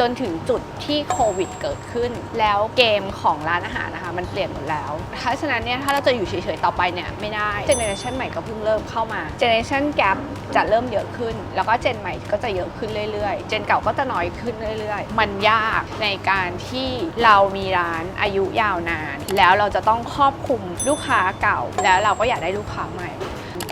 จนถึงจุดที่โควิดเกิดขึ้น แล้วเกมของร้านอาหารนะคะ มันเปลี่ยนหมดแล้วเพราะฉะนั้นเนี่ยถ้าเราจะอยู่เฉยๆต่อไปเนี่ยไม่ได้เจเนอเรชันใหม่ก็เพิ่งเริ่มเข้ามาเจเนอเรชันแกรจะเริ่มเยอะขึ้น แล้วก็เจนใหม่ก็จะเยอะขึ้นเรื่อยๆ เจนเก่าก็จะน้อยขึ้นเรื่อยๆ มันยากในการที่เรามีร้านอายุยาวนาน แล้วเราจะต้องครอบคลุมลูกค้าเก่า แล้วเราก็อยากได้ลูกค้าใหม่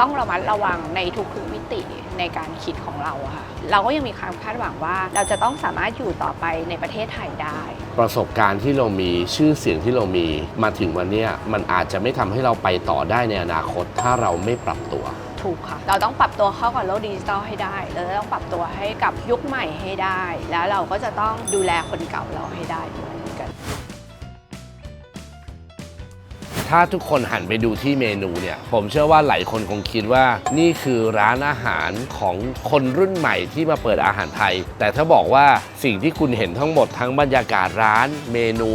ต้องระมัดระวังในทุกๆมิ ติในการคิดของเราอะค่ะเราก็ยังมีความคาดหวังว่า เราจะต้องสามารถอยู่ต่อไปในประเทศไทยได้ ประสบการณ์ที่เรามีชื่อเสียงที่เรามีมาถึงวันเนี้ยมันอาจจะไม่ทำให้เราไปต่อได้ในอนาคต ถ้าเราไม่ปรับตัว ถูกค่ะ เราต้องปรับตัวเข้ากับโลกดิจิทัลให้ได้เราจะต้องปรับตัวให้กับยุคใหม่ให้ได้ แล้วเราก็จะต้องดูแลคนเก่าเราให้ได้ด้วย ถ้าทุกคนหันไปดูที่เมนูเนี่ย ผมเชื่อว่าหลายคนคงคิดว่า นี่คือร้านอาหารของคนรุ่นใหม่ที่มาเปิดอาหารไทย แต่ถ้าบอกว่าสิ่งที่คุณเห็นทั้งหมดทั้งบรรยากาศร้านเมนู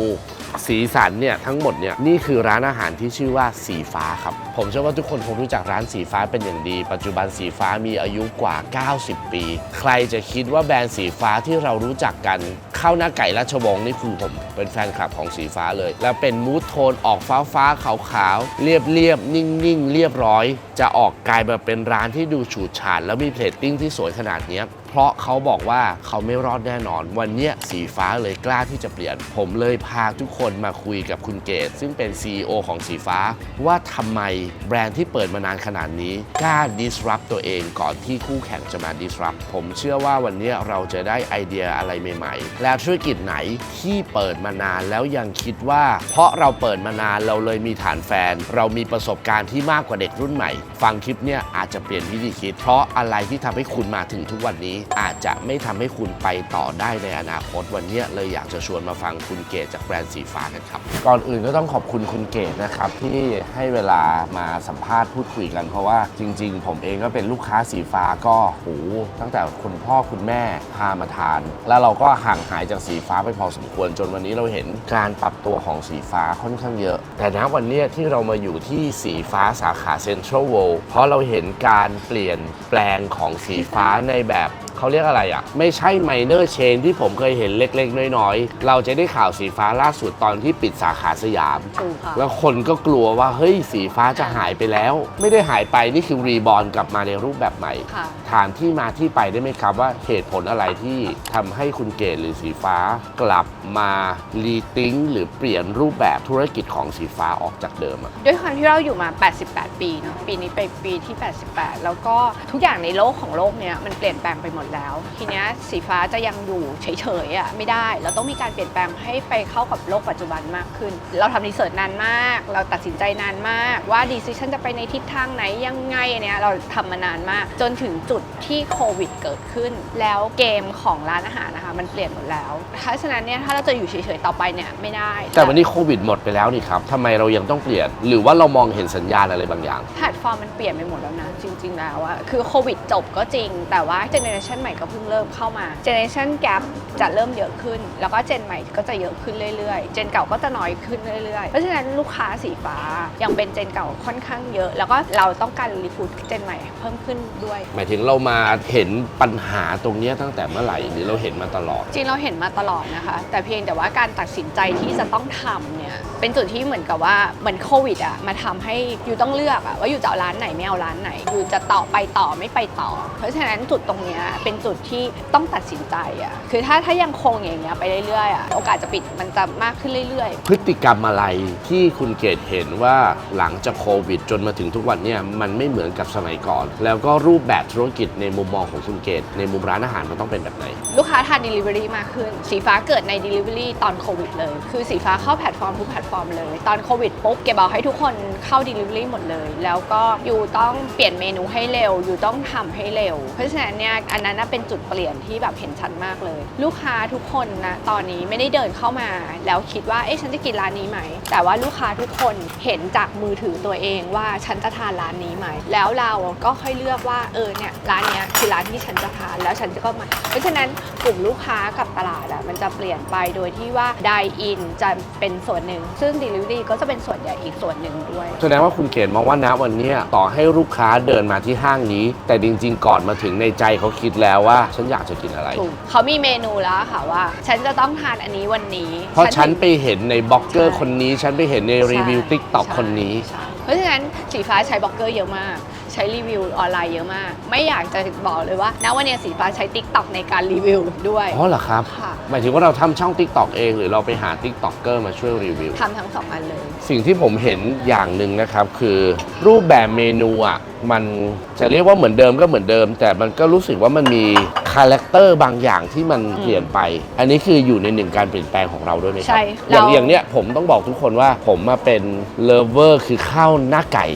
สีสันเนี่ยทั้งหมดเนี่ยนี่คือร้านอาหารที่ชื่อว่าสีฟ้าครับ ผมเชื่อว่าทุกคนคงรู้จักร้านสีฟ้าเป็นอย่างดี ปัจจุบันสีฟ้ามีอายุกว่า 90 ปี ใครจะคิดว่าแบรนด์สีฟ้าที่เรารู้จักกันข้าวหน้าไก่ราชวงศ์นี่คือผมเป็นแฟนคลับของสีฟ้าเลย แล้วเป็นมูทโทนออกฟ้าฟ้าขาวขาวๆเรียบเรียบนิ่งนิ่งๆเรียบร้อย จะออกกลายมาเป็นร้านที่ดูฉูดฉาดแล้วมีเพลตติ้งที่สวยขนาดนี้ เพราะเขาบอกว่าเขาไม่รอดแน่นอน วันนี้สีฟ้าเลยกล้าที่จะเปลี่ยน ผมเลยพาทุกคนมาคุยกับคุณเกดซึ่งเป็น CEO ของสีฟ้า ว่าทำไมแบรนด์ที่เปิดมานานขนาดนี้กล้า disrupt ตัวเองก่อนที่คู่แข่งจะมา disrupt ผมเชื่อว่าวันนี้เราจะได้ไอเดียอะไรใหม่ ๆ และธุรกิจไหนที่เปิดมานานแล้วยังคิดว่า เพราะเราเปิดมานานเราเลยมีฐานแฟน เรามีประสบการณ์ที่มากกว่าเด็กรุ่นใหม่ ฟังคลิปเนี่ยอาจจะเปลี่ยนวิธีคิด เพราะอะไรที่ทำให้คุณมาถึงทุกวันนี้อาจจะไม่ทำให้คุณไปต่อได้ในอนาคตวันนี้เลยอยากจะชวนมาฟังคุณเกตจากแบรนด์สีฟ้ากันครับ ก่อนอื่นก็ต้องขอบคุณคุณเกตนะครับที่ให้เวลามาสัมภาษณ์พูดคุยกันเพราะว่าจริง ๆ ผมเองก็เป็นลูกค้าสีฟ้าก็โหตั้งแต่คุณพ่อคุณแม่พามาทาน แล้วเราก็ห่างหายจากสีฟ้าไปพอสมควรจนวันนี้เราเห็นการปรับตัวของสีฟ้าค่อนข้างเยอะ แต่ณวันนี้ที่เรามาอยู่ที่สีฟ้าสาขาเซ็นทรัลเวิลด์เพราะเราเห็นการเปลี่ยนแปลงของสีฟ้าในแบบเขาเรียกอะไรอะ่ะ ไม่ใช่ไมเนอร์เชนที่ผมเคยเห็นเล็กๆ น้อยๆ เราจะได้ข่าวสีฟ้าล่าสุดตอนที่ปิดสาขาสยาม ถูกค่ะ แล้วคนก็กลัวว่าเฮ้ยสีฟ้าจะหายไปแล้ว ไม่ได้หายไปนี่คือรีบอร์นกลับมาในรูปแบบใหม่ ค่ะ ถามที่มาที่ไปได้ไหมครับว่าเหตุผลอะไรที่ทำให้คุณเกดหรือสีฟ้ากลับมารีทิงหรือเปลี่ยนรูปแบบธุรกิจของสีฟ้าออกจากเดิมอะ ด้วยความที่เราอยู่มา 88 ปีเนาะปีนี้ไปปีที่ 88 แล้วก็ทุกอย่างในโลกของโลกเนี้ยมันเปลี่ยนแปลงไปหมดแล้ว ทีเนี้ยสีฟ้าจะยังอยู่เฉยๆอะไม่ได้ เราต้องมีการเปลี่ยนแปลงให้ไปเข้ากับโลกปัจจุบันมากขึ้น เราทำรีเสิร์ชนานมาก เราตัดสินใจนานมากว่าดีซิชันจะไปในทิศทางไหนยังไงอันเนี้ยเราทำมานานมาก จนถึงจุดที่โควิดเกิดขึ้น แล้วเกมของร้านอาหารนะคะมันเปลี่ยนหมดแล้วเพราะฉะนั้นเนี่ยถ้าเราจะอยู่เฉยๆต่อไปเนี่ยไม่ได้ แต่วันนี้โควิดหมดไปแล้วนี่ครับทำไมเรายังต้องเปลี่ยน หรือว่าเรามองเห็นสัญญาณอะไรบางอย่างแพลตฟอร์มมันเปลี่ยนไปหมดแล้วนะจริง ๆ แล้วอะคือโควิดจบก็จริง แต่ว่าเจเนอเรชันใหม่ก็เพิ่งเริ่มเข้ามาเจเนอเรชันแกรจะเริ่มเยอะขึ้น แล้วก็เจนใหม่ก็จะเยอะขึ้นเรื่อยๆ เจนเก่าก็จะน้อยขึ้นเรื่อยๆ เพราะฉะนั้นลูกค้าสีฟ้ายังเป็นเจนเก่าค่อนข้างเยอะ แล้วก็เราต้องการรีฟูดเจนใหม่เพิ่มขึ้นด้วย หมายถึงเรามาเห็นปัญหาตรงเนี้ยตั้งแต่เมื่อไหร่หรือเราเห็นมาตลอด จริงเราเห็นมาตลอดนะคะ แต่เพียงแต่ว่าการตัดสินใจที่จะต้องทำ เนี่ยเป็นจุดที่เหมือนกับว่าเหมือนโควิดอะมาทำให้อยู่ต้องเลือกอะว่าอยู่จะเอาร้านไหนไม่เอาร้านไหน อยู่จะต่อไปต่อไม่ไปต่อ เพราะฉะนั้นจุดตรงเนี้ยเป็นจุดที่ต้องตัดสินใจอะคือถ้าถ้ายังคงอย่างเงี้ยไปเรื่อยๆอะโอกาสจะปิดมันจะมากขึ้นเรื่อย ๆ พฤติกรรมอะไรที่คุณเกดเห็นว่าหลังจากโควิด จนมาถึงทุกวันเนี่ยมันไม่เหมือนกับสมัยก่อน แล้วก็รูปแบบธุรกิจในมุมมองของคุณเกดในมุมร้านอาหารมันต้องเป็นแบบไหน ลูกค้าทาน Delivery มากขึ้น สีฟ้าเกิดใน Delivery ตอนโควิดเลย คือสีฟ้าเข้าแพลตฟอร์มทุกแพลตฟอร์มเลย ตอนโควิดปุ๊บเก็บอกให้ทุกคนเข้า Delivery หมดเลย แล้วก็อยู่ต้องเปลี่ยนเมนูให้เร็ว อยู่ต้องทำให้เร็ว เพราะฉะนั้นเนี่ยอันนั้นน่ะเป็นจุดเปลี่ยนที่แบบเห็นชัดมากเลย ลูกค้าทุกคนนะตอนนี้ไม่ได้เดินเข้ามา แล้วคิดว่าเอ๊ะฉันจะกินร้านนี้ไหม แต่ว่าลูกค้าทุกคนเห็นจากมือถือตัวเองว่าฉันจะทานร้านนี้ไหม แล้วเราก็ค่อยเลือกว่าเออเนี่ยร้านเนี้ยคือร้านที่ฉันจะทานแล้วฉันก็มาเพราะฉะนั้นกลุ่มลูกค้ากับตลาดอะมันจะเปลี่ยนไปโดยที่ว่า dine in จะเป็นส่วนหนึ่งซึ่ง delivery ก็จะเป็นส่วนใหญ่อีกส่วนหนึ่งด้วย แสดงว่าคุณเกดมองว่าณวันเนี้ยต่อให้ลูกค้าเดินมาที่ห้างนี้ แต่จริง ๆ ก่อนมาถึงในใจเขาคิดแล้วว่า ฉันอยากจะกินอะไร ถูกเขามีเมนูแล้วค่ะว่า ฉันจะต้องทานอันนี้วันนี้ เพราะฉันถึงไปเห็นในบล็อกเกอร์ใช่คนนี้ ฉันไปเห็นในรีวิวใช่ติ๊กต็อกใช่คนนี้ ใช่เพราะฉะนั้นสีฟ้าใช้บล็อกเกอร์เยอะมาก ใช้รีวิวออนไลน์เยอะมาก ไม่อยากจะบอกเลยว่าณวันนี้สีฟ้าใช้ติ๊กต็อกในการรีวิวด้วยอ๋อเหรอครับ ค่ะหมายถึงว่าเราทำช่อง Tik t o อกเองหรือเราไปหา Tik t o อกเกอร์มาช่วยรีวิว ทำทั้งสองอันเลย สิ่งที่ผมเห็นอย่างหนึ่งนะครับคือรูปแบบเมนูอะมันจะเรียกว่าเหมือนเดิมก็เหมือนเดิม แต่มันก็รู้สึกว่ามันมีคาแรคเตอร์บางอย่างที่มันเปลี่ยนไป อันนี้คืออยู่ในหนึ่งการเปลี่ยนแปลงของเราด้วยไหมครัใช่อย่างเรา อย่างเนี้ยผมต้องบอกทุกคนว่าผมมาเป็นเลเวอร์คือข้าวหน้าไก่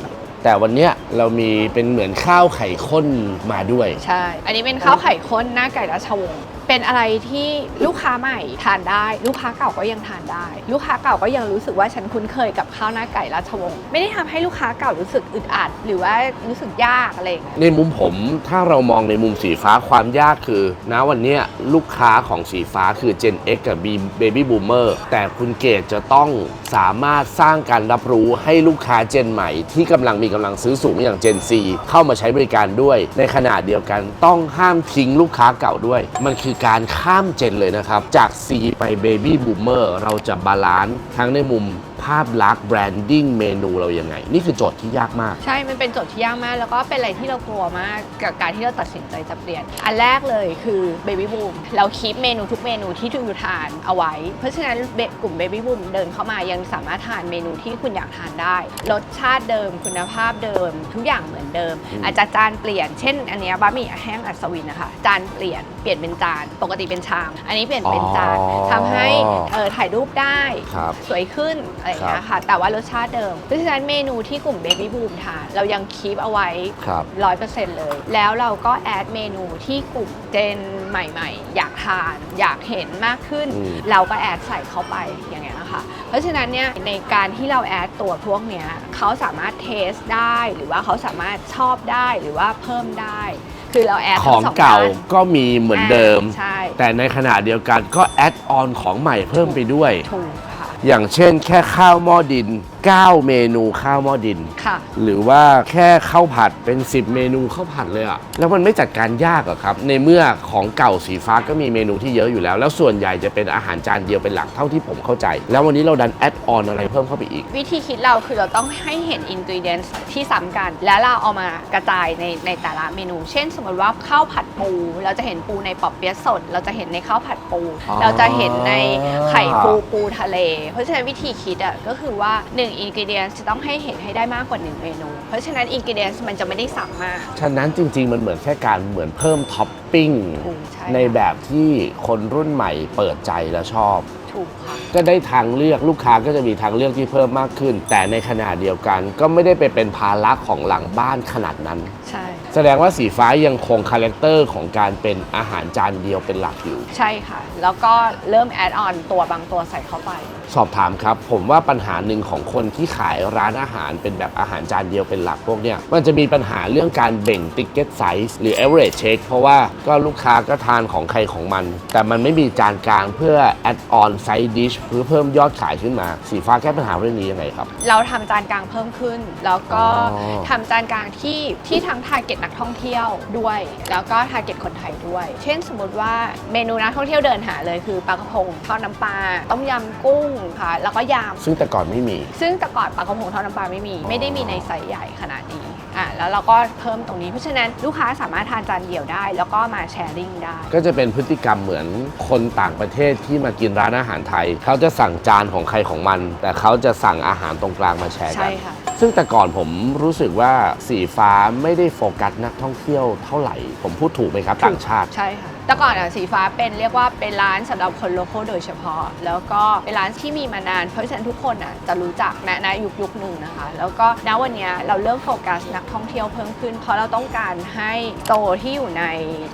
แต่วันเนี้ยเรามีเป็นเหมือนข้าวไข่ข้นมาด้วย ใช่ อันนี้เป็นข้าวไข่ข้นหน้าไก่ราชวงศ์ เป็นอะไรที่ลูกค้าใหม่ทานได้ ลูกค้าเก่าก็ยังทานได้ ลูกค้าเก่าก็ยังรู้สึกว่าฉันคุ้นเคยกับข้าวหน้าไก่ราชวงศ์ไม่ได้ทำให้ลูกค้าเก่ารู้สึกอึดอัด หรือว่ารู้สึกยากอะไรอย่างเงี้ยในมุมผมถ้าเรามองในมุมสีฟ้าความยากคือนะวันนี้ลูกค้าของสีฟ้าคือ Gen X กับ Baby Boomer แต่คุณเกดจะต้องสามารถสร้างการรับรู้ให้ลูกค้า Gen ใหม่ ที่กำลังมีกำลังซื้อสูงอย่าง Gen Z เข้ามาใช้บริการด้วย ในขณะเดียวกันต้องห้ามทิ้งลูกค้าเก่าด้วย มันคือการข้ามเจนเลยนะครับ จาก C ไป Baby Boomer เราจะบาลานซ์ทั้งในมุมภาพลักษณ์แบรนดิ้งเมนูเรายังไง นี่คือโจทย์ที่ยากมาก ใช่ มันเป็นโจทย์ที่ยากมาก แล้วก็เป็นอะไรที่เรากลัวมากกับการที่เราตัดสินใจจะเปลี่ยน อันแรกเลยคือ Baby Boom เราคีปเมนูทุกเมนูที่ทุกอยู่ทานเอาไว้ เพราะฉะนั้นเบกลุ่ม Baby Boom เดินเข้ามายังสามารถทานเมนูที่คุณอยากทานได้ รสชาติเดิม คุณภาพเดิม ทุกอย่างเหมือนเดิมอืมอาจจะจานเปลี่ยน เช่น อันเนี้ยบะหมี่แห้งอัศวินนะคะ จานเปลี่ยน เปลี่ยนเป็นจาน ปกติเป็นชาม อันนี้เปลี่ยนเป็นจานอ๋อทำให้เออถ่ายรูปได้ครับสวยขึ้นอะไรอย่างเงี้ยค่ะแต่ว่ารสชาติเดิม เพราะฉะนั้นเมนูที่กลุ่ม Baby Boom ทานเรายังคีปเอาไว้ครับ ร้อยเปอร์เซ็นต์เลย แล้วเราก็แอดเมนูที่กลุ่มเจนใหม่ๆ อยากทานอยากเห็นมากขึ้น อืม เราก็แอดใส่เข้าไปอย่างเงี้ยค่ะ เพราะฉะนั้นเนี่ยในการที่เราแอดตัวพวกเนี้ยเขาสามารถเทสได้หรือว่าเขาสามารถชอบได้หรือว่าเพิ่มได้ คือเราแอดของทั้สเก่าด้นก็มีเหมือนเดิมาใช่แต่ในขณะเดียวกันก็แอดออนของใหม่เพิ่มไปด้วย ถูกค่ะ อย่างเช่นแค่ข้าวหม้อดิน 9 เมนูข้าวหม้อดิน ค่ะ หรือว่าแค่ข้าวผัดเป็น 10 เมนูข้าวผัดเลยอะแล้วมันไม่จัดการยากอะครับ ในเมื่อของเก่าสีฟ้าก็มีเมนูที่เยอะอยู่แล้ว แล้วส่วนใหญ่จะเป็นอาหารจานเดียวเป็นหลักเท่าที่ผมเข้าใจ แล้ววันนี้เราดันแอดออนอะไรเพิ่มเข้าไปอีก วิธีคิดเราคือเราต้องให้เห็นอินกิเดียนที่ซ้ำกัน แล้วเราเอามากระจายในในแต่ละเมนู เช่น สมมติว่าข้าวผัดปู เราจะเห็นปูในปอบเปี๊ยะสด เราจะเห็นในข้าวผัดปู อ๋อ เราจะเห็นในไข่ปูปูทะเล เพราะฉะนั้นวิธีคิดอะก็คือว่า1อินกิเดียนจะต้องให้เห็นให้ได้มากกว่า 1 เมนู เพราะฉะนั้นอินกิเดียนมันจะไม่ได้ซ้ำมาก ฉะนั้นจริง ๆ มันเหมือนแค่การเหมือนเพิ่มท็อปปิ้งถูกใช่ในแบบที่คนรุ่นใหม่เปิดใจและชอบ ถูกค่ะ ก็ได้ทางเลือกลูกค้าก็จะมีทางเลือกที่เพิ่มมากขึ้น แต่ในขณะเดียวกันก็ไม่ได้ไปเป็นภาระของหลังบ้านขนาดนั้น ใช่ แสดงว่าสีฟ้ายังคงคาแรคเตอร์ของการเป็นอาหารจานเดียวเป็นหลักอยู่ ใช่ค่ะ แล้วก็เริ่มแอดออนตัวบางตัวใส่เข้าไป สอบถามครับ ผมว่าปัญหาหนึ่งของคนที่ขายร้านอาหารเป็นแบบอาหารจานเดียวเป็นหลักพวกเนี้ยมันจะมีปัญหาเรื่องการเบ่งติกเก็ตไซส์หรือ average check เพราะว่าก็ลูกค้าก็ทานของใครของมัน แต่มันไม่มีจานกลางเพื่อ add on side dish เพื่อเพิ่มยอดขายขึ้นมา สีฟ้าแก้ปัญหาเรื่องนี้ยังไงครับ เราทำจานกลางเพิ่มขึ้น แล้วก็อ๋อ ทำจานกลางที่ที่ทั้งทาร์เก็ตนักท่องเที่ยวด้วย แล้วก็ทาร์เก็ตคนไทยด้วย เช่นสมมติว่าเมนูนักท่องเที่ยวเดินหาเลยคือปลากระพงทอดน้ำปลาต้มยำกุ้งค่ะแล้วก็ยซึ่งแต่ก่อนไม่มีำซึ่งแต่ก่อนปลากระพงทอดน้ำปลาไม่มี ไม่ได้มีในไซส์ใหญ่ขนาดนี้อะแล้วเราก็เพิ่มตรงนี้เพราะฉะนั้นลูกค้าสามารถทานจานเดียวได้ แล้วก็มาแชร์ลิงได้ ก็จะเป็นพฤติกรรมเหมือนคนต่างประเทศที่มากินร้านอาหารไทย เขาจะสั่งจานของใครของมัน แต่เขาจะสั่งอาหารตรงกลางมาแชร์กัใช่นค่ะ ซึ่งแต่ก่อนผมรู้สึกว่าสีฟ้าไม่ได้โฟกัสนักท่องเที่ยวเท่าไหร่ ผมพูดถูกไหมครับ ต่างชาติ ใช่ค่ะ แต่ก่อนอะสีฟ้าเป็นเรียกว่าเป็นร้านสำหรับคนโลโก้โดยเฉพาะ แล้วก็เป็นร้านที่มีมานาน เพราะฉะนั้นทุกคนอะจะรู้จักณณยุคยุคหนึ่งนะคะ แล้วก็ณวันนี้เราเริ่มโฟกัสนักท่องเที่ยวเพิ่มขึ้น เพราะเราต้องการให้โตที่อยู่ใน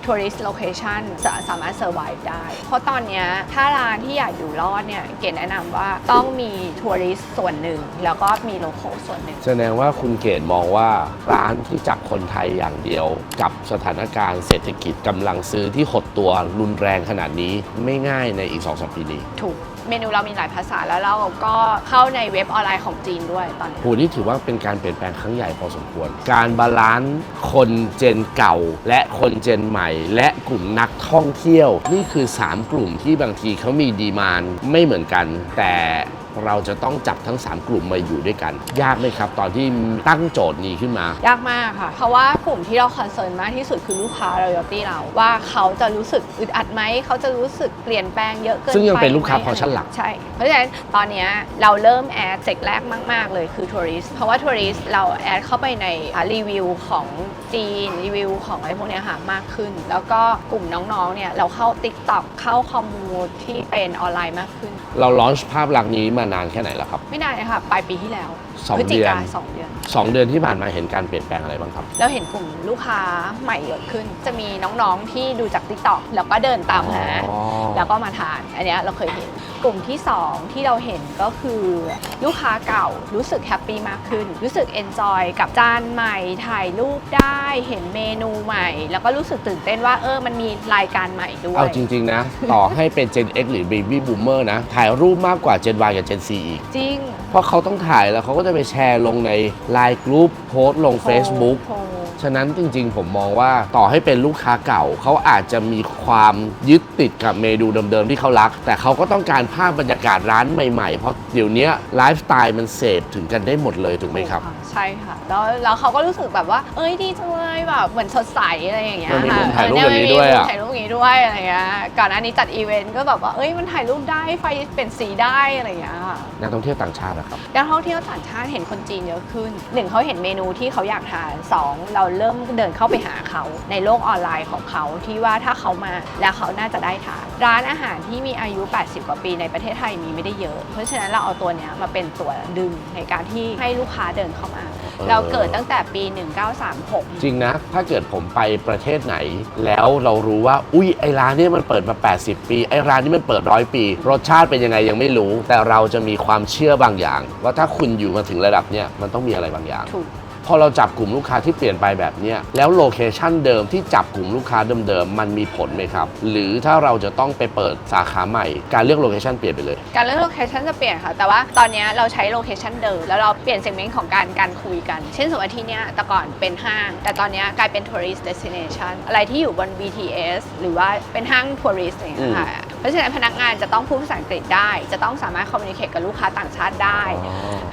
tourist location สาสามารถ survive ได้ เพราะตอนนี้ถ้าร้านที่อยากอยู่รอดเนี่ยเกณฑ์แนะนำว่าต้องมีทัวริสส่วนหนึ่ง แล้วก็มีโลโก้ส่วนหนึ่ง แสดงว่าคุณเกดมองว่าร้านที่จับคนไทยอย่างเดียว กับสถานการณ์เศรษฐกิจกำลังซื้อที่หดดตัวรุนแรงขนาดนี้ไม่ง่ายในอีก2อสปีนี้ถูก เมนูเรามีหลายภาษาแล้วเราก็เข้าในเว็บออนไลน์ของจีนด้วยตอนนี้ โหนี่ถือว่าเป็นการเปลี่ยนแปลงครั้งใหญ่พอสมควร การบาลานซ์คนเจนเก่า และคนเจนใหม่ และกลุ่มนักท่องเที่ยว นี่คือ 3 กลุ่มที่บางทีเขามีดีมานไม่เหมือนกัน แต่เราจะต้องจับทั้ง 3 กลุ่มมาอยู่ด้วยกัน ยากไหมครับ ตอนที่ตั้งโจทย์นี้ขึ้นมา ยากมากค่ะ เพราะว่ากลุ่มที่เราคอนเซิร์นมากที่สุดคือลูกค้า loyalty เราว่าเขาจะรู้สึกอึดอัดไหมเขาจะรู้สึกเปลี่ยนแปลงเยอะเกินไปซึ่งยังเป็นลูกค้าไหม portion หลัก ใช่ เพราะฉะนั้นตอนนี้เราเริ่มแอดเจกแรกมาก ๆ เลยคือทัวริสเพราะว่าทัวริสเราแอดเข้าไปในรีวิวของ จีนรีวิวของอะไรพวกเนี้ยค่ะมากขึ้น แล้วก็กลุ่มน้องๆเนี่ยเราเข้า TikTok เข้าคอมมูนที่เป็นออนไลน์มากขึ้น เราลอนช์ภาพลักษณ์นี้มานานแค่ไหนแล้วครับ ไม่นานนะคะปลายปีที่แล้วสองพฤศจิเดือน กาสองเดือน สองเดือนที่ผ่านมาเห็นการเปลี่ยนแปลงอะไรบ้างครับ เราเห็นกลุ่มลูกค้าใหม่เยอะขึ้น จะมีน้องๆที่ดูจาก t ิ k t o k แล้วก็เดินตามหา อ๋อ แล้วก็มาทาน อันเนี้ยเราเคยเห็น กลุ่มที่ 2 ที่เราเห็นก็คือลูกค้าเก่ารู้สึกแฮปปี้มากขึ้น รู้สึกเอนจอยกับจานใหม่ถ่ายรูปได้เห็นเมนูใหม่ แล้วก็รู้สึกตื่นเต้นว่าเออมันมีรายการใหม่ด้วย เอาจริง ๆ นะ ต่อให้เป็น Gen X หรือ Baby Boomer นะ ถ่ายรูปมากกว่า Gen Y กับ Gen C อีก จริง เพราะเขาต้องถ่ายแล้วเขาก็จะไปแชร์ลงใน Line Group โพสต์ลง Facebook โพล ฉะนั้นจริงๆ ผมมองว่าต่อให้เป็นลูกค้าเก่า เขาอาจจะมีความยึดติดกับเมนูเดิมๆที่เขารัก แต่เขาก็ต้องการภาพบรรยากาศร้านใหม่ๆ เพราะเดี๋ยวนี้ไลฟ์สไตล์มันเสพถึงกันได้หมดเลยถูกไหมครับถูกะใช่ค่ะ แล้วแล้วเขาก็รู้สึกแบบว่า เอ้ยดีจังเลยแบบเหมือนสดใสอะไรอย่างเงี้ยมันมีค่ะมุมถ่ายรูปเออแบบนี้ด้วยอะมีมุมถ่ายรูปอย่างนี้ด้วยอะไรเงี้ยก่อนหน้านี้จัดอีเวนต์ก็แบบว่าเอ้ยมันถ่ายรูปได้ไฟเป็นสีได้อะไรอย่างเงี้ยค่ะนักท่องเที่ยวต่างชาตินะครับนักท่องเที่ยวต่างชาติเห็นคนจีนเยอะขึ้นหนึ่งเขาเห็นเมนูที่เขาอยากทานสองเราเริ่มเดินเข้าไปหาเขาในโลกออนไลน์ของเขาที่ว่าถ้าเขามาแล้วเขาน่าจะได้ทานร้านอาหารที่มีอายุ 80 กว่าปีในประเทศไทยมีไม่ได้เยอะ เพราะฉะนั้นเราเอาตัวเนี้ยมาเป็นตัวดึงในการที่ให้ลูกค้าเดินเข้ามา เราเกิดตั้งแต่ปี 1936 จริงนะ ถ้าเกิดผมไปประเทศไหน แล้วเรารู้ว่า อุ้ยไอร้านเนี้มันเปิดมา 80 ปี ไอร้านนี้มันเปิดร้อยปี รสชาติเป็นยังไงยังไม่รู้ แต่เราจะมีความเชื่อบางอย่าง ว่าถ้าคุณอยู่มาถึงระดับเนี้ยมันต้องมีอะไรบางอย่างถูก พอเราจับกลุ่มลูกค้าที่เปลี่ยนไปแบบนี้แล้วโลเคชันเดิมที่จับกลุ่มลูกค้าเดิมๆมันมีผลไหมครับ หรือถ้าเราจะต้องไปเปิดสาขาใหม่ การเลือกโลเคชันเปลี่ยนไปเลย การเลือกโลเคชันจะเปลี่ยนค่ะ แต่ว่าตอนนี้เราใช้โลเคชันเดิมแล้วเราเปลี่ยนเซกเมนต์ของการการคุยกัน เช่นสมมติที่เนี้ยแต่ก่อนเป็นห้าง แต่ตอนนี้กลายเป็น tourist destination อะไรที่อยู่บน BTS หรือว่าเป็นห้างทัวริสต์อย่างเงี้ยค่ะ เพราะฉะนั้นพนักงานจะต้องพูดภาษาอังกฤษได้ จะต้องสามารถคอมมิวนิเคชกับลูกค้าต่างชาติได้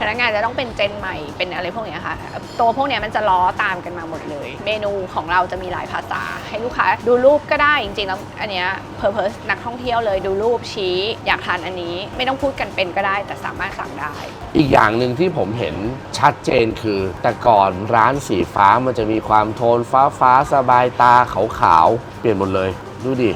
พนักงานจะต้องเป็นเจนใหม่เป็นอะไรพวกเนี้ยค่ะ ตัวพวกเนี้ยมันจะล้อตามกันมาหมดเลย เมนูของเราจะมีหลายภาษา ให้ลูกค้าดูรูปก็ได้จริงๆแล้วอันเนี้ย purpose นักท่องเที่ยวเลยดูรูปชี้อยากทานอันนี้ ไม่ต้องพูดกันเป็นก็ได้ แต่สามารถสั่งได้ อีกอย่างหนึ่งที่ผมเห็นชัดเจนคือ แต่ก่อนร้านสีฟ้ามันจะมีความโทนฟ้าฟ้าๆสบายตาขาวๆเปลี่ยนหมดเลย ดูดิ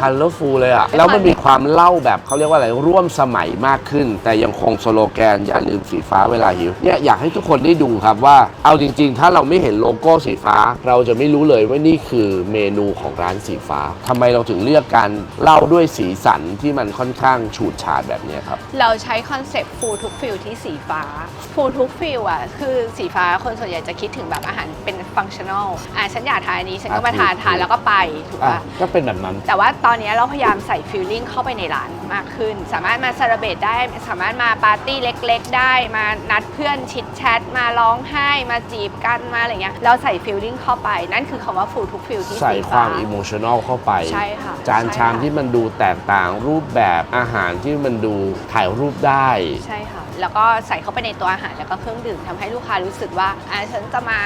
คันเลอร์ฟูลเลยอะแล้วมันมีความเล่าแบบเขาเรียกว่าอะไรร่วมสมัยมากขึ้น แต่ยังคงสโลแกนอย่าลืมสีฟ้าเวลาหิวเนี่ยอยากให้ทุกคนได้ดูครับว่า เอาจริง ๆ ถ้าเราไม่เห็นโลโก้สีฟ้า เราจะไม่รู้เลยว่านี่คือเมนูของร้านสีฟ้าทำไมเราถึงเลือกการเล่าด้วยสีสันที่มันค่อนข้างฉูดฉาดแบบเนี้ยครับ เราใช้คอนเซปต์ฟูทุกฟิลที่สีฟ้าฟูทุกฟิลอะคือสีฟ้าคนส่วนใหญ่จะคิดถึงแบบอาหารเป็นฟังชั่นอลอะฉันอยากทานอันนี้ฉันก็มาทานอะถูกทานแล้วก็ไปถูกอะปะก็เป็นแบบนั้น แต่ว่าตอนนี้เราพยายามใส่ฟิลลิ่งเข้าไปในร้านมากขึ้น สามารถมาซา r เบตได้ สามารถมาปาร์ตี้เล็ก ๆ ได้ มานัดเพื่อนชิดแชท มาร้องไห้ มาจีบกัน มาอะไรเงี้ย เราใส่ฟิลลิ่งเข้าไป นั่นคือคำว่าฟูทุกฟิลที่ใส่สีความฟ้อิโมชันอลเข้าไป ใช่ค่ะ จานใช่ชามค่ะที่มันดูแตกต่างรูปแบบอาหารที่มันดูถ่ายรูปได้ ใช่ค่ะ แล้วก็ใส่เข้าไปในตัวอาหารแล้วก็เครื่องดื่มทำให้ลูกค้ารู้สึกว่าอะฉันจะมา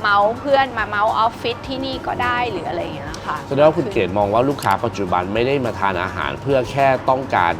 เมาส์เพื่อนมาเมาส์ออฟฟิศที่นี่ก็ได้หรืออะไรอย่างเงี้ยค่ะแสดงว่าคุณเกดมองว่าลูกค้าปัจจุบันไม่ได้มาทานอาหารเพื่อแค่ต้องการ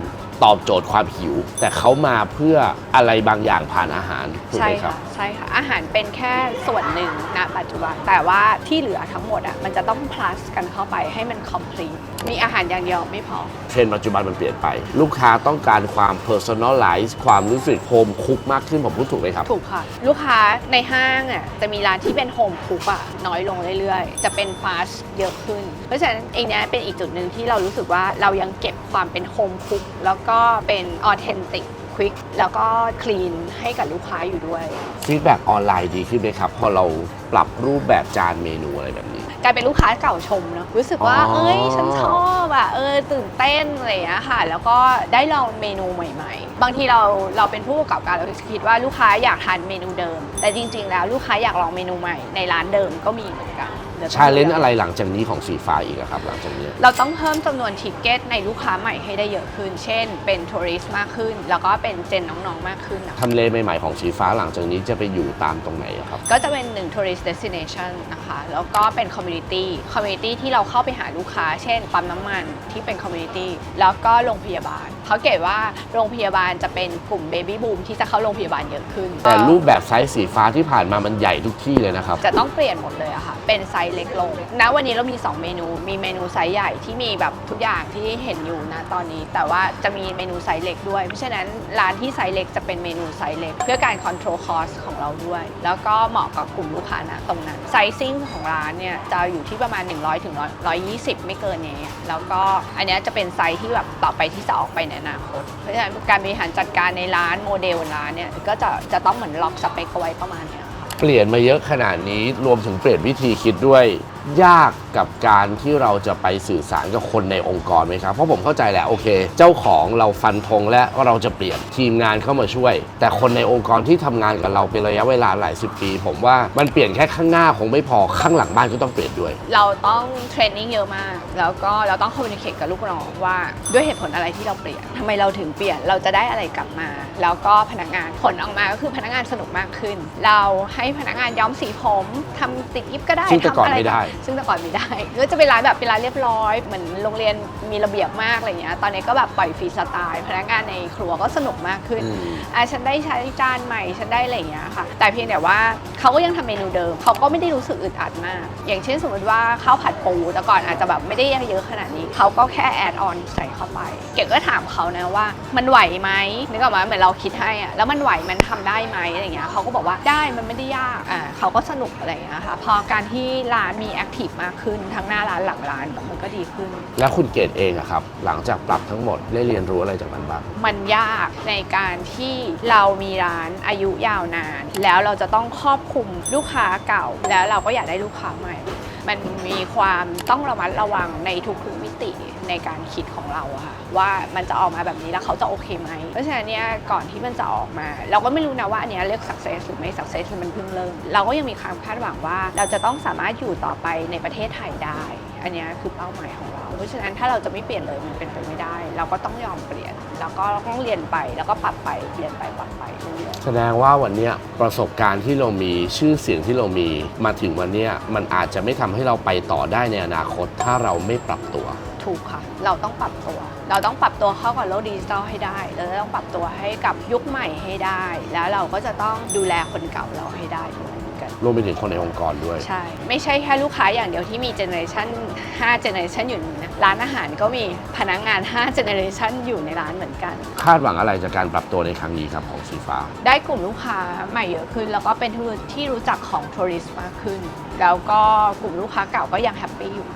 ตอบโจทย์ความหิว แต่เขามาเพื่ออะไรบางอย่างผ่านอาหารถูกใช่ไหมครับใช่ค่ะ อาหารเป็นแค่ส่วนหนึ่งณปัจจุบัน แต่ว่าที่เหลือทั้งหมดอะมันจะต้อง plus กันเข้าไปให้มัน complete มีอาหารอย่างเดียวไม่พอ เทรนด์ปัจจุบันมันเปลี่ยนไป ลูกค้าต้องการความ personalize ความรู้สึกโฮมคุกมากขึ้นผมพูดถูกไหมครับ ถูกค่ะ ลูกค้าในห้างอะจะมีร้านที่เป็นโฮมคุกอะน้อยลงเรื่อยๆ จะเป็นฟาสเยอะขึ้น เพราะฉะนั้นเองเนี้ยเป็นอีกจุดหนึ่งที่เรารู้สึกว่าเรายังเก็บความเป็นโฮมคุกแล้วก็เป็นออเทนติก ควิกแล้วก็คลีนให้กับลูกค้าอยู่ด้วย ฟีดแบ็กออนไลน์ดีขึ้นไหมครับ พอเราปรับรูปแบบจานเมนูอะไรแบบนี้ กลายเป็นลูกค้าเก่าชมเนอะรู้สึกว่า อ๋อ เอ้ย ฉันชอบอะ เออ ตื่นเต้นอะไรอย่างเงี้ยค่ะ แล้วก็ได้ลองเมนูใหม่ ๆ บางทีเราเราเป็นผู้ประกอบการเราจะคิดว่าลูกค้าอยากทานเมนูเดิม แต่จริง ๆ แล้วลูกค้าอยากลองเมนูใหม่ในร้านเดิมก็มีเหมือนกัน ดี๋ยวต้องชาเลนจ์อะไรหลังจากนี้ของสีฟ้าอีกอะครับหลังจากเนี้ย เราต้องเพิ่มจำนวนทิกเก็ตในลูกค้าใหม่ให้ได้เยอะขึ้น เช่น เป็นทัวริสต์มากขึ้น แล้วก็เป็นเจนน้องๆมากขึ้นนะคะ ทำเลใหม่ ๆ ของสีฟ้าหลังจากนี้จะไปอยู่ตามตรงไหนอะครับ ก็จะเป็นหนึ่ง tourist destination นะคะ แล้วก็เป็น community community ที่เราเข้าไปหาลูกค้า เช่น ปั๊มน้ำมันที่เป็น community แล้วก็โรงพยาบาล เขาเกตว่าโรงพยาบาลจะเป็นกลุ่ม baby boom ที่จะเข้าโรงพยาบาลเยอะขึ้นแต่รูปแบบไซส์สีฟ้าที่ผ่านมามันใหญ่ทุกที่เลยนะครับ จะต้องเปลี่ยนหมดเลยอะค่ะ เป็นไซส์เล็กลงณวันนี้เรามี 2 เมนู มีเมนูไซส์ใหญ่ที่มีแบบทุกอย่างที่เห็นอยู่นะตอนนี้ แต่ว่าจะมีเมนูไซส์เล็กด้วย เพราะฉะนั้นร้านที่ไซส์เล็กจะเป็นเมนูไซส์เล็ก เพื่อการ control cost ของเราด้วย แล้วก็เหมาะกับกลุ่มลูกค้านะตรงนั้นไซซิ่งของร้านเนี่ยจะอยู่ที่ประมาณ 100ถึง120 ไม่เกินนี้ แล้วก็อันนี้จะเป็นไซส์ที่แบบต่อไปที่จะออกไปในอนาคต เพราะฉะนั้นการบริหารจัดการในร้านโมเดลร้านเนี่ยก็จะจะต้องเหมือนล็อกสเปคเอาไว้ประมาณเนี้ย เปลี่ยนมาเยอะขนาดนี้รวมถึงเปลี่ยนวิธีคิดด้วย ยากกับการที่เราจะไปสื่อสารกับคนในองค์กรไหมครับ เพราะผมเข้าใจแหละโอเค เจ้าของเราฟันธงและว่าเราจะเปลี่ยนทีมงานเข้ามาช่วย แต่คนในองค์กรที่ทำงานกับเราเป็นระยะเวลาหลายสิบปี ผมว่ามันเปลี่ยนแค่ข้างหน้าคงไม่พอข้างหลังบ้านก็ต้องเปลี่ยนด้วย เราต้องเทรนนิ่งเยอะมาก แล้วก็เราต้องคอมมิ n น c a t e กับลูกน้องว่าด้วยเหตุผลอะไรที่เราเปลี่ยนทำไมเราถึงเปลี่ยนเราจะได้อะไรกลับมา แล้วก็พนักงานผลออกมาก็คือพนักงานสนุกมากขึ้น เราให้พนักงานย้อมสีผมทำติดยิบก็ได้ซึ่งแต่ก่อนทำะรไม่ได้ซึ่งแต่ก่อนไม่ได้ก็จะเป็นร้านแบบเป็นร้านเรียบร้อย เหมือนโรงเรียนมีระเบียบมากอะไรเงี้ยตอนนี้ก็แบบปล่อยฟรีสไตล์พนักงานในครัวก็สนุกมากขึ้นอืมอะฉันได้ใช้จานใหม่ฉันได้อะไรอย่างเงี้ยค่ะ แต่เพียงแต่ว่าเขาก็ยังทำเมนูเดิมเขาก็ไม่ได้รู้สึกอึดอัดมาก อย่างเช่นสมมติว่าข้าวผัดปูแต่ก่อนอาจจะแบบไม่ได้เยอะขนาดนี้เขาก็แค่แอดออนใส่เข้าไป เก๋ก็ถามเขานะว่า มันไหวไหมนึกออกไหมเหมือนเราคิดให้อะแล้วมันไหวมันทำได้ไหมอะไรอย่างเงี้ยเขาก็บอกว่าได้มันไม่ได้ยากอะเขาก็สนุกอะไรอย่างเงี้ยค่ะพอการที่ร้านมีแอคทีฟมากขึ้น ทั้งหน้าร้านหลังร้านมันก็ดีขึ้น แล้วคุณเกดเองอะครับ หลังจากปรับทั้งหมดได้เรียนรู้อะไรจากมันบ้าง มันยากในการที่เรามีร้านอายุยาวนาน แล้วเราจะต้องครอบคลุมลูกค้าเก่า แล้วเราก็อยากได้ลูกค้าใหม่ มันมีความต้องระมัดระวังในทุกๆมิติ ในการคิดของเราอะค่ะว่ามันจะออกมาแบบนี้แล้วเขาจะโอเคไหมเพราะฉะนั้นเนี่ยก่อนที่มันจะออกมา เราก็ไม่รู้นะว่าอันเนี้ยเรียก success หรือไม่ success มันเพิ่งเริ่ม เราก็ยังมีความคาดหวังว่า เราจะต้องสามารถอยู่ต่อไปในประเทศไทยได้ อันนี้คือเป้าหมายของเรา เพราะฉะนั้นถ้าเราจะไม่เปลี่ยนเลยมันเป็นไปไม่ได้ เราก็ต้องยอมเปลี่ยน แล้วก็ต้องเรียนไปแล้วก็ปรับไปเปลี่ยนไปปรับไปเรื่อยแสดงว่าวันเนี้ยประสบการณ์ที่เรามีชื่อเสียงที่เรามีมาถึงวันเนี้ยมันอาจจะไม่ทำให้เราไปต่อได้ในอนาคต ถ้าเราไม่ปรับตัว ถูกค่ะ เราต้องปรับตัว เราต้องปรับตัวเข้ากับโลกดิจิทัลให้ได้ เราต้องปรับตัวให้กับยุคใหม่ให้ได้ แล้วเราก็จะต้องดูแลคนเก่าเราให้ได้ด้วยเหมือนกันรวมไปถึงคนในองค์กรด้วย ใช่ ไม่ใช่แค่ลูกค้าอย่างเดียวที่มีเจเนอเรชัน5เจเนอเรชันอยู่ในนะร้านอาหารก็มีพนักงาน5เจเนอเรชันอยู่ในร้านเหมือนกัน คาดหวังอะไรจากการปรับตัวในครั้งนี้ครับของสีฟ้า ได้กลุ่มลูกค้าใหม่เยอะขึ้น แล้วก็เป็นที่รู้จักของทัวริสต์มากขึ้น แล้วก็กลุ่มลูกค้าเก่าก็ยังแฮปปี้อยู่